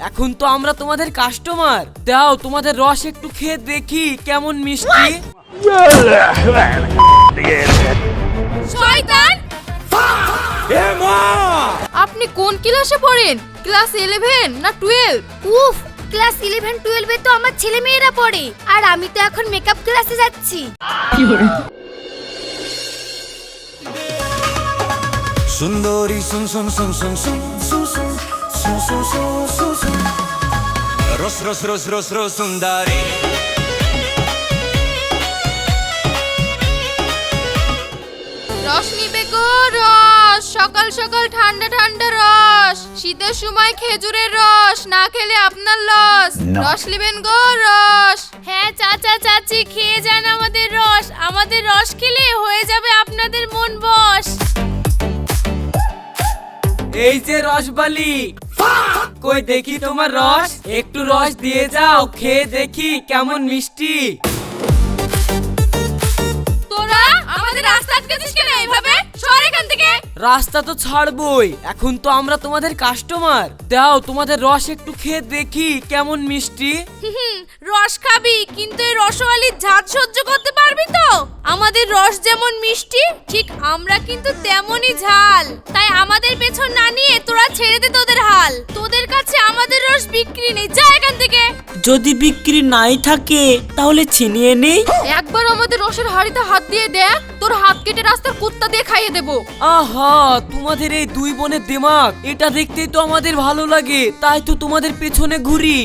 এখন তো আমরা তোমাদের কাস্টমার দাও তোমাদের রস একটু খেয়ে দেখি কেমন মিষ্টি শয়তান আপনি কোন ক্লাসে পড়েন ক্লাস ইলেভেন না টুয়েলভ উফ ক্লাস ইলেভেন টুয়েলভে তো আমার ছেলে মেয়েরা পড়ে আর আমি তো এখন মেকআপ ক্লাসে যাচ্ছি সুন্দরী শুন শুন শুন শুন শুন শুন শুন শুন রস রস রস রস রস সুন্দরী রস নিবে গো রস সকাল সকাল ঠান্ডা ঠান্ডা রস শীতের সময় খেজুরের রস না খেলে আপনার লস। রস নেবেন গো রস। হ্যাঁ চাচা চাচি খেয়ে যান আমাদের রস। আমাদের রস খেলে হয়ে যাবে আপনাদের মন বস। এই যে রসবালি। কই দেখি তোমার রস? একটু রস দিয়ে যাও খেয়ে দেখি কেমন মিষ্টি। তোরা আমাদের রাস্তা আটকেছিস কেন এইভাবে? সর এখান থেকে। রাস্তা তো ছাড়বই এখন তো আমরা তোমাদের কাস্টমার দাও তোমাদের রস একটু খেয়ে দেখি কেমন মিষ্টি। হুম, রস খাবি কিন্তু এই রসওয়ালির ঝাঁজ সহ্য করতে পারবি তো? আমাদের রস যেমন মিষ্টি ঠিক আমরা কিন্তু তেমনই ঝাল। তাই আমাদের পেছন না নিয়ে তোরা ছেড়ে দে তোদের হাল। তোদের কাছে আমাদের রস বিক্রি নেই। যা এখান থেকে। যদি বিক্রি নাই থাকে তাহলে ছিনিয়ে নেই। একবার আমাদের রসের হাড়িতে হাত দিয়ে দেখ তোর হাত কেটে রাস্তার কুত্তা দিয়ে খাইয়ে দেবো। আহা তোমাদের এই দুই বোনের দিমাগ। এটা দেখতেই তো আমাদের ভালো লাগে। তাই তো তোমাদের পেছনে ঘুরি।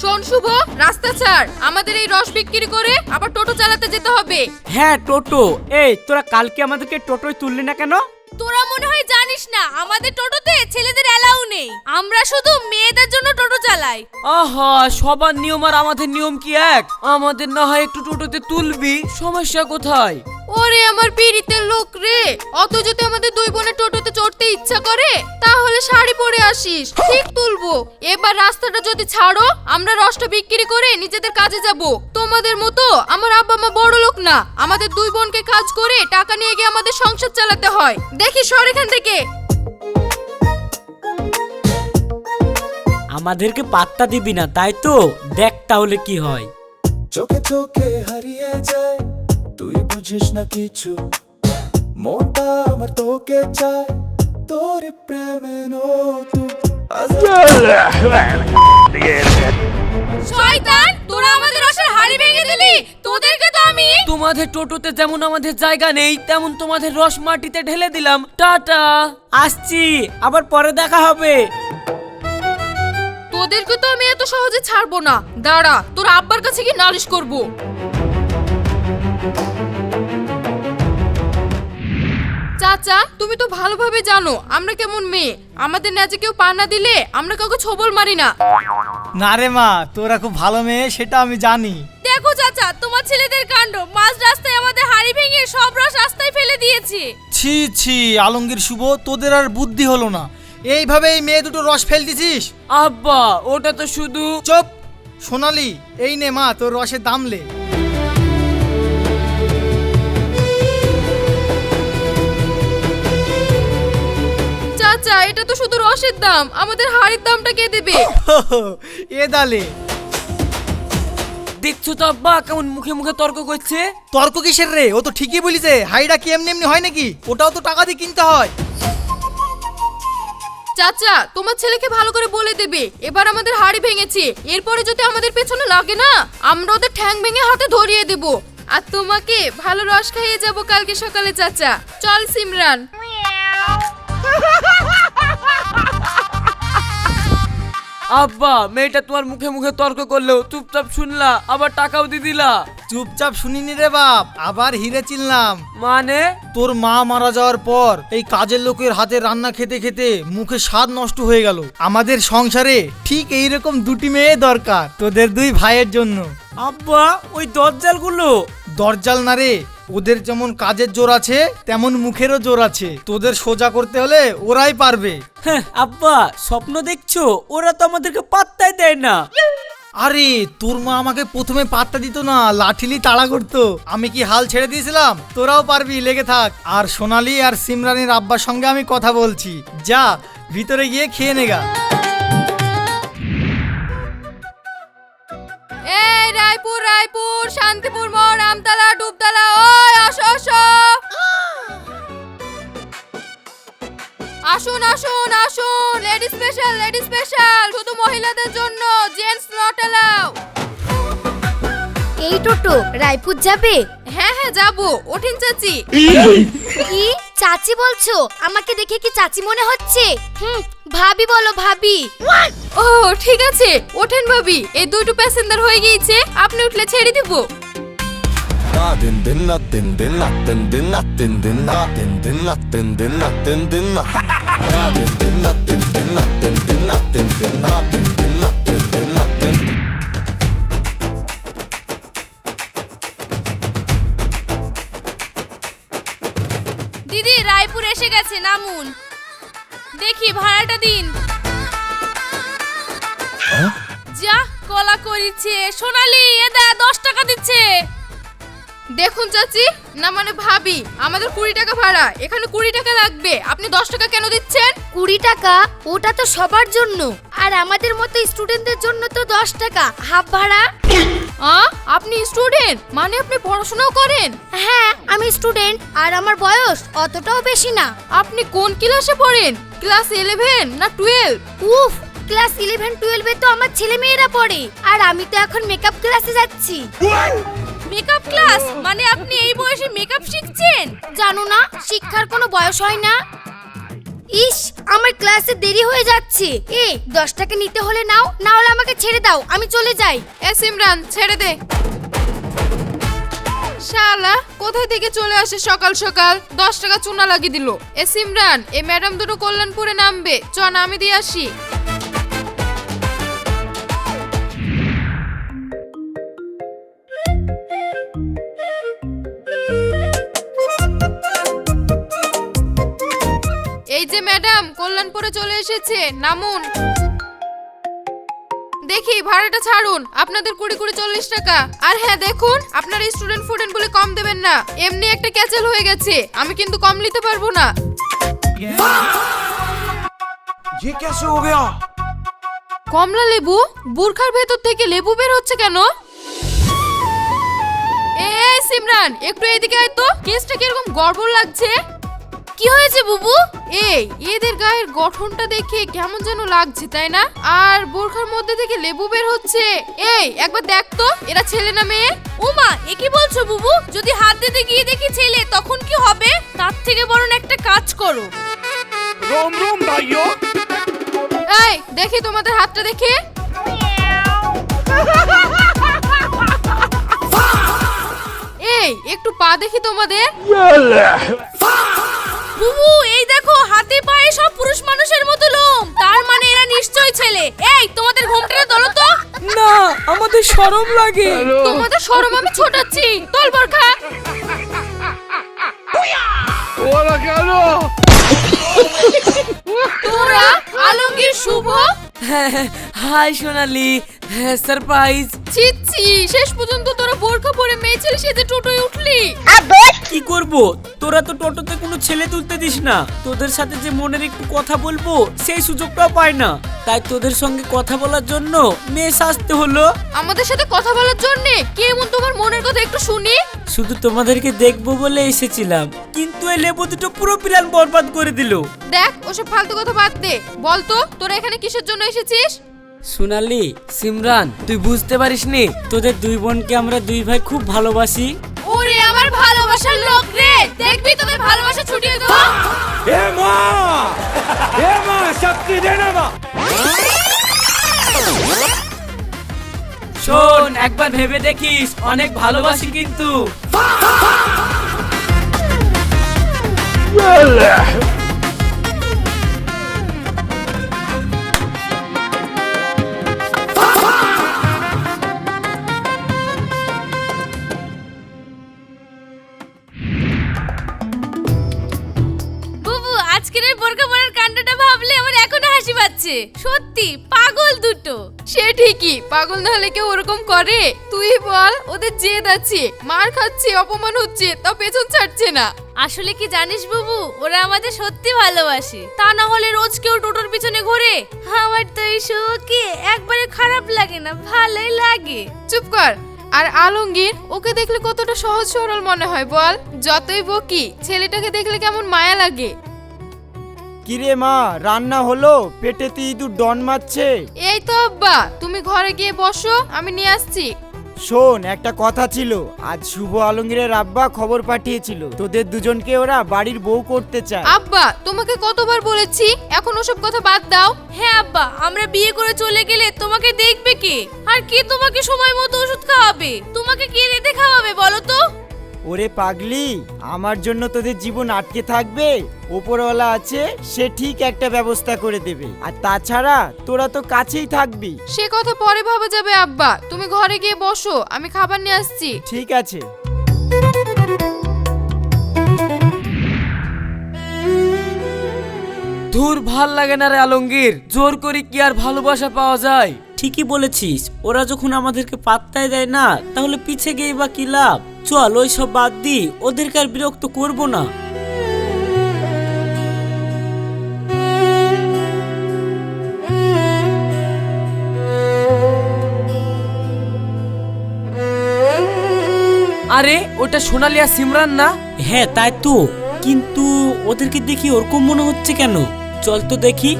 শোন শুভ রাস্তা ছাড়। আমাদের এই রস বিক্রি করে আবার টোটো চালাতে যেতে হবে। হ্যাঁ টোটো। এই তোরা কালকে আমাদেরকে টোটোয় তুললি না কেন? তোরা মনে হয় জানিস না আমাদের টোটোতে ছেলেদের অ্যালাউ নেই। আমরা শুধু মেয়েদের জন্য টোটো চালাই। আহা সবার নিয়ম আর আমাদের নিয়ম কি এক? আমাদের না হয় একটু টোটোতে তুলবি সমস্যা কোথায়? ওরে আমার পিড়িতের লোক রে। অত যদি আমাদের দুই বোনের টোটোতে চড়তে ইচ্ছা করে তাহলে শাড়ি পরে আসিস ঠিক তুলবো। এবার রাস্তাটা যদি ছাড়ো আমরা রসটা বিক্রি করে নিজেদের কাজে যাব। তোমাদের মতো আমার আব্বা মা বড় লোক না। আমাদের দুই বোনকে কাজ করে টাকা নিয়ে গিয়ে আমাদের সংসার চালাতে হয়। দেখি সর এখান থেকে। আমাদেরকে পাত্তা দিবি না তাই তো? দেখ তাহলে কি হয়। চোখে চোখে হারিয়ে যায়। বুঝিস না কিছু? মনটা আমার তোকে চায় তোর প্রেমে শয়তান তোরা আমাদের রসের হাড়ি ভেঙে দিলি? তোদেরকে তো আমি তোমাদের টোটোতে যেমন আমাদের জায়গা নেই তেমন তোমাদের রস মাটিতে ঢেলে দিলাম। টাটা। আসছি আবার পরে দেখা হবে। তোদেরকে তো আমি এত সহজে ছাড়বো না। দাঁড়া তোর আব্বার কাছে কি নালিশ করব। চাচা তুমি তো ভালোভাবে জানো আমরা কেমন মেয়ে। আমাদের ন্যাজে কেউ পা না দিলে আমরা কাউকে ছবল মারি না। না রে মা তোরা খুব ভালো মেয়ে সেটা আমি জানি। দেখো চাচা তোমার ছেলেদের কাণ্ড। মাঝ রাস্তায় আমাদের হাড়ি ভেঙে সব রস রাস্তায় ফেলে দিয়েছে। ছি ছি আলমগীর শুভ তোদের আর বুদ্ধি হলো না। এইভাবে এই মেয়ে দুটো রস ফেল দিছিস? আব্বা ওটা তো শুধু চুপ! সোনালি এই নে মা তোর রসের দাম লে। চাচা এটা তো শুধু রসের দাম। আমাদের হাড়ির দামটা কে দেবে? এ দালে। দেখছ তো আব্বা কেমন মুখে মুখে তর্ক করছে? তর্ক কিসের রে? ও তো ঠিকই বলিছে হাইডা কি এমনি এমনি হয় নাকি? ওটাও তো টাকা দিয়ে কিনতে হয়। চাচা তোমার ছেলেকে ভালো করে বলে দেবে। এবার আমাদের হাড়ি ভেঙেছে। এরপরে যদি আমাদের পেছনে লাগে না আমরা ওদের ঠ্যাং ভেঙে হাতে ধরিয়ে দেব। আর তোমাকে ভালো রস খাইয়ে যাব কালকে সকালে চাচা। চল সিমরান। আব্বা মেয়েটা তোমার মুখে মুখে তর্ক করল চুপচাপ শুনলা আবার টাকাও দিয়ে দিলা। চুপচাপ শুনিনি রে বাপ আবার হিরে চিনলাম। মানে? তোর মা মারা যাওয়ার পর এই কাজের লোকের হাতে রান্না খেতে খেতে মুখে স্বাদ নষ্ট হয়ে গেল। আমাদের সংসারে ঠিক এই রকম দুটি মেয়ে দরকার তোদের দুই ভাইয়ের জন্য। আব্বা ওই দরজালগুলো? দরজাল না রে ওদের যেমন কাজের জোর আছে তেমন মুখেরও জোর আছে। তোদের সোজা করতে হলে ওরাই পারবে। হ্যাঁ, আব্বা স্বপ্ন দেখছ? ওরা তো আমাদেরকে পাত্তাই দেয় না। আরে তোর মা আমাকে প্রথমে পাত্তা দিত না লাঠিলি তাড়া করতো। আমি কি হাল ছেড়ে দিয়েছিলাম? তোরাও পারবি লেগে থাক। আর সোনালি আর সিমরানির আব্বার সঙ্গে আমি কথা বলছি। যা ভিতরে গিয়ে খেয়ে নেগা এই রায়পুর রায়পুর শান্তিপুর মোড় আমতলা জন্য জেন্টস নট অ্যালাউ এই টোটো রায়পুর যাবে হ্যাঁ হ্যাঁ যাব ওঠেন চাচি কি চাচি বলছো আমাকে দেখে কি চাচি মনে হচ্ছে হুম ভাবি বলো ভাবি ও ঠিক আছে ওঠেন ভাবি এই দুটো প্যাসেঞ্জার হয়ে গিয়েছে আপনি উঠলে ছেড়ে দিব Din din na din din na din din na din din na din din na din din na din din na din din na din din na din din na din din na din din গেছে নামুন। দেখি ভাড়াটা দিন। যা কলা করিছে সোনালি এ দা দশ টাকা দিচ্ছে। দেখুন চাচি না মানে ভাবি আমাদের কুড়ি টাকা ভাড়া এখানে কুড়ি টাকা লাগবে আপনি দশ টাকা কেন দিচ্ছেন? কুড়ি টাকা ওটা তো সবার জন্য আর আমাদের মতো স্টুডেন্টদের জন্য তো দশ টাকা হাফ ভাড়া। আ আপনি স্টুডেন্ট? মানে আপনি পড়াশোনাও করেন? হ্যাঁ আমি স্টুডেন্ট আর আমার বয়স অতটাও বেশি না। আপনি কোন ক্লাসে পড়েন? ক্লাস ইলেভেন না টুয়েলভ উফ ক্লাস ইলেভেন টুয়েলভে তো আমার ছেলে মেয়েরা পড়ে আর আমি তো এখন মেকআপ ক্লাসে যাচ্ছি। ক্লাস? মানে আপনি এই বয়সে মেকআপ শিখছেন? জানো না, শিক্ষার কোনো বয়স হয় না। ইস, আমার ক্লাসে দেরি হয়ে যাচ্ছে। এ দশ টাকা নিতে হলে নাও, না হলে আমাকে ছেড়ে দাও, আমি চলে যাই। এ, সিমরান, ছেড়ে দে। শালা, কোথায় থেকে চলে আসে সকাল সকাল? দশ টাকা চুনা লাগিয়ে দিল। এ, সিমরান, এ ম্যাডাম দুটো কল্যাণপুরে নামবে। চ আমি দিয়ে আসি। কল্যাণপুরে চলে এসেছে নামুন দেখি ভাড়াটা ছাড়ুন আপনাদের কুড়ি কুড়ি চল্লিশ টাকা আর হ্যাঁ দেখুন আপনারা স্টুডেন্ট ফুডেন্ট বলে কম দেবেন না এমনি একটা ক্যাচেল হয়ে গেছে আমি কিন্তু কম নিতে পারবো না ये कैसे हो गया কমলা লেবু বুরখার ভেতর থেকে লেবু বের হচ্ছে কেন এ এই সিমরান একটু এদিকে আয় তো কেসটা কিরকম গড়বড় লাগছে কি হয়েছে বুবু? এই এদের গায়ের গঠনটা দেখে কেমন যেন লাগছে তাই না? আর বোরখার মধ্যে থেকে লেবু বের হচ্ছে। এই একবার দেখ তো এরা ছেলে না মেয়ে? উমা এ কি বলছো বুবু? যদি হাত দিতে গিয়ে দেখি ছেলে তখন কি হবে? তার থেকে বরং একটা কাজ করো। রোম রোম ভাইও। এই দেখি তোমাদের হাতটা দেখে। এই একটু পা দেখি তোমাদের। বুবু এই দেখো হাতে পায়ে সব পুরুষ মানুষের মতো লোম। তার মানে এরা নিশ্চয়ই ছেলে। এই তোমাদের ঘোমটাটা দলো তো। না আমাদের শরম লাগে। তোমাদের শরম আমি ছোটাচ্ছি। তোল বরখা। ওরা কেন? তোরা আলমগীর শুভ হাই সোনালি সারপ্রাইজ। ছিচ্ছি শেষ পর্যন্ত তোরা বোরখা পরে মেয়ে ছেলে সেজে টোটোয় উঠলি। কি করব? তোরা তো টোটোতে কোনো ছেলে তুলতে দিস না। তোদের সাথে যে মনের একটু কথা বলব সেই সুযোগটাও পাই না। তাই তোদের সঙ্গে কথা বলার জন্য মেয়ে সাজতে হলো। আমাদের সাথে কথা বলার জন্য? কে এমন তোমার মনের কথা একটু শুনি? শুধু তোমাদেরকে দেখব বলে এসেছিলাম। কিন্তু এই লেবু দুটো পুরো প্ল্যান বরবাদ করে দিল। দেখ ওসব ফালতু কথা বাদ দে। বল তো তোরা এখানে কিসের জন্য এসেছিস? সোনালি সিমরান তুই বুঝতে পারিস নি তোদের দুই বোনকে আমরা দুই ভাই খুব ভালোবাসি। ওরে আমার ভালোবাসার লোক রে! দেখবি তোদের ভালোবাসা ছুটিয়ে দাও এ মা! এ মা শক্তি দেনা মা! শোন একবার ভেবে দেখিস অনেক ভালোবাসি কিন্তু। পাচ্ছে সত্যি পাগল দুটো। সে ঠিকই পাগল না হলে কেউ ওরকম করে। তুই বল ওদের জেদ আছে। মার খাচ্ছে অপমান হচ্ছে তাও পেছন ছাড়ছে না। আসলে কি জানিস বাবু ওরা আমাদের সত্যি ভালোবাসে। তা না হলে রোজ কেউ টোটোর পিছনে ঘোরে। আমার তো এই শোকে একবারে খারাপ লাগে না ভালোই লাগে। চুপ কর। আর আলমগীর ওকে দেখলে কতটা সহজ সরল মনে হয় বল। যতই বকি ছেলেটাকে দেখলে কেমন মায়া লাগে। কিরে মা রান্না হলো? পেটে পেটেতে ইঁদুর ডন মারছে। এই তো আব্বা তুমি ঘরে গিয়ে বসো আমি নিয়ে আসছি। শোন একটা কথা ছিল আজ শুভ আলমগীরের আব্বা খবর পাঠিয়েছিল তোদের দুজনকে ওরা বাড়ির বউ করতে চায়। আব্বা তোমাকে কতবার বলেছি? এখন ওসব কথা বাদ দাও। হ্যাঁ আব্বা আমরা বিয়ে করে চলে গেলে তোমাকে দেখবে কে? আর কে তোমাকে সময় মতো ওষুধ খাওয়াবে? তোমাকে কে রেঁধে খাওয়াবে বলো তো? ওরে পাগলি আমার জন্য তোদের জীবন আটকে থাকবে। ওপরওয়ালা আছে সে ঠিক একটা ব্যবস্থা করে দেবে। আর তাছাড়া তোরা তো কাছেই থাকবি। সে কথা পরে ভাবা যাবে আব্বা। তুমি ঘরে গিয়ে বসো আমি খাবার নিয়ে আসছি। ঠিক আছে। ধুর ভালো লাগে না রে আলমগীর। জোর করি কি আর ভালোবাসা পাওয়া যায়? ঠিকই বলেছিস। ওরা যখন আমাদেরকে পাত্তাই দেয় না তাহলে পিছে গিয়ে বা কি লাভ? চল ওই সব বাদ দি ওদেরকে আর বিরক্ত করব না। আরে ওটা সোনালি আর সিমরান না? হ্যাঁ তাই তো। কিন্তু ওদেরকে দেখি ওরকম মনে হচ্ছে কেন? চল তো দেখি।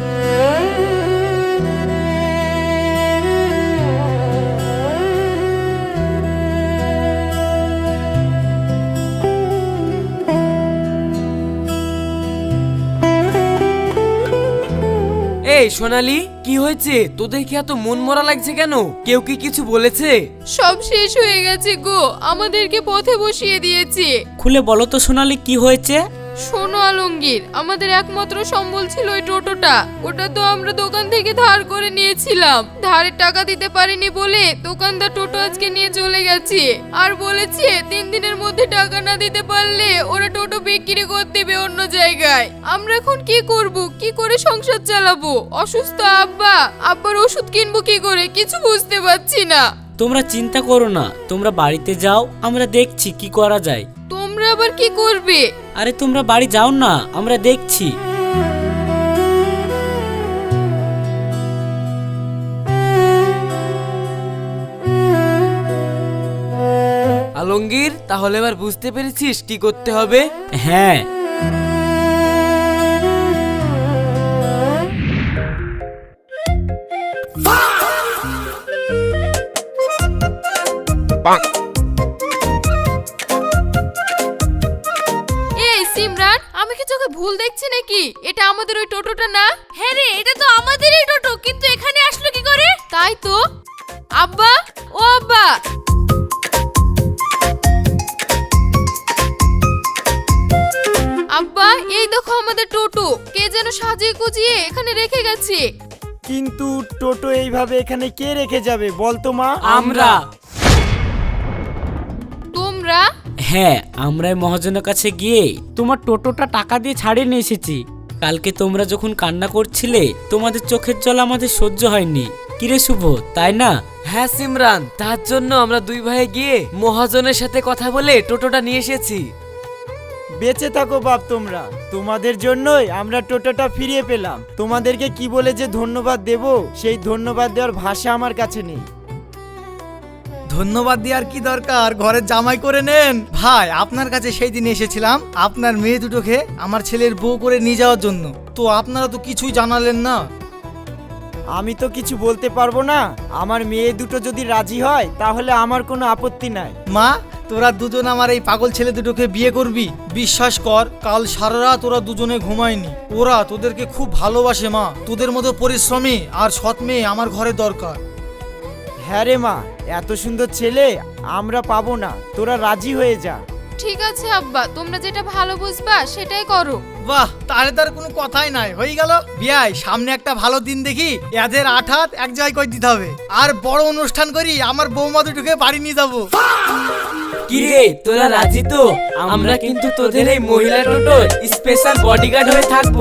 এই সোনালি কি হয়েছে? তোদের কি এত মন মরা লাগছে কেন? কেউ কি কিছু বলেছে? সব শেষ হয়ে গেছে গো। আমাদেরকে পথে বসিয়ে দিয়েছে। খুলে বলো তো সোনালি কি হয়েছে? শোনো আলমগীর আমাদের একমাত্র সম্বল ছিল ওই টোটোটা। ওটা তো আমরা দোকান থেকে ধার করে নিয়েছিলাম। ধারের টাকা দিতে পারিনি বলে দোকানদার টোটো আজকে নিয়ে চলে গেছে। আর বলেছে তিন দিনের মধ্যে টাকা না দিতে পারলে ওরা টোটো বিক্রি করে দেবে অন্য জায়গায়। আমরা এখন কি করব? কি করে সংসার চালাবো? অসুস্থ আব্বা আব্বার ওষুধ কিনবো কি করে? কিছু বুঝতে পারছি না। তোমরা চিন্তা করো না তোমরা বাড়িতে যাও আমরা দেখছি কি করা যায়। তোমরা আবার কি করবে? আরে তোমরা বাড়ি যাও না আমরা দেখছি। আলমগীর তাহলে এবার বুঝতে পেরেছিস কি করতে হবে? হ্যাঁ। এই দেখছি এটা আমাদের ওই টোটোটা না? হ্যাঁ রে এটা তো আমাদেরই টোটো কিন্তু এখানে আসলো কি করে? তাই তো। আব্বা ও আব্বা। আব্বা এই দেখো আমাদের টোটো। কে যেন সাজিয়ে গুজিয়ে এখানে রেখে গেছে। কিন্তু টোটো এইভাবে এখানে কে রেখে যাবে? বল তো মা। আমরা। হ্যাঁ আমরা এই মহাজনের কাছে গিয়ে তোমার টোটোটা টাকা দিয়ে ছাড়িয়ে নিয়ে এসেছি। কালকে তোমরা যখন কান্না করছিলে তোমাদের চোখের জল আমাদের সহ্য হয়নি। কিরে শুভ তাই না? হ্যাঁ সিমরান তার জন্য আমরা দুই ভাই গিয়ে মহাজনের সাথে কথা বলে টোটোটা নিয়ে এসেছি। বেঁচে থাকো বাপ তোমরা। তোমাদের জন্যই আমরা টোটোটা ফিরিয়ে পেলাম। তোমাদেরকে কি বলে যে ধন্যবাদ দেব সেই ধন্যবাদ দেওয়ার ভাষা আমার কাছে নেই। ধন্যবাদ দেওয়ার কি দরকার? ঘরের জামাই করে নেন। ভাই আপনার কাছে সেই দিন এসেছিলাম। আপনার মেয়ে দুটোকে আমার ছেলের বউ করে নিয়ে যাওয়ার জন্য। তো আপনারা তো কিছুই জানালেন না। আমি তো কিছু বলতে পারব না। আমার মেয়ে দুটো যদি রাজি হয় তাহলে আমার কোনো আপত্তি নাই। মা তোরা দুজন আমার এই পাগল ছেলে দুটোকে বিয়ে করবি। বিশ্বাস কর কাল সারা রাত ওরা দুজনে ঘুমায়নি। ওরা তোদেরকে খুব ভালোবাসে মা। তোদের মতো পরিশ্রমী আর সৎ মেয়ে আমার ঘরে দরকার। হ্যাঁ রে মা এত সুন্দর ছেলে আমরা পাবো না। তোরা রাজি হয়ে যা। ঠিক আছে আব্বা তোমরা যেটা ভালো বুঝবা সেটাই করো। বাহ তাহলে তার কোনো কথাই নাই। হয়ে গেল। বিয়াই সামনে একটা ভালো দিন দেখি। এদের আট হাত এক জায়গায় করে দিতে হবে। আর বড় অনুষ্ঠান করি আমার বৌমা দুটোকে বাড়ি নিয়ে যাব। কিরে তোরা রাজি তো? আমরা কিন্তু তোদের এই মহিলা টোটোর স্পেশাল বডিগার্ড হয়ে থাকব।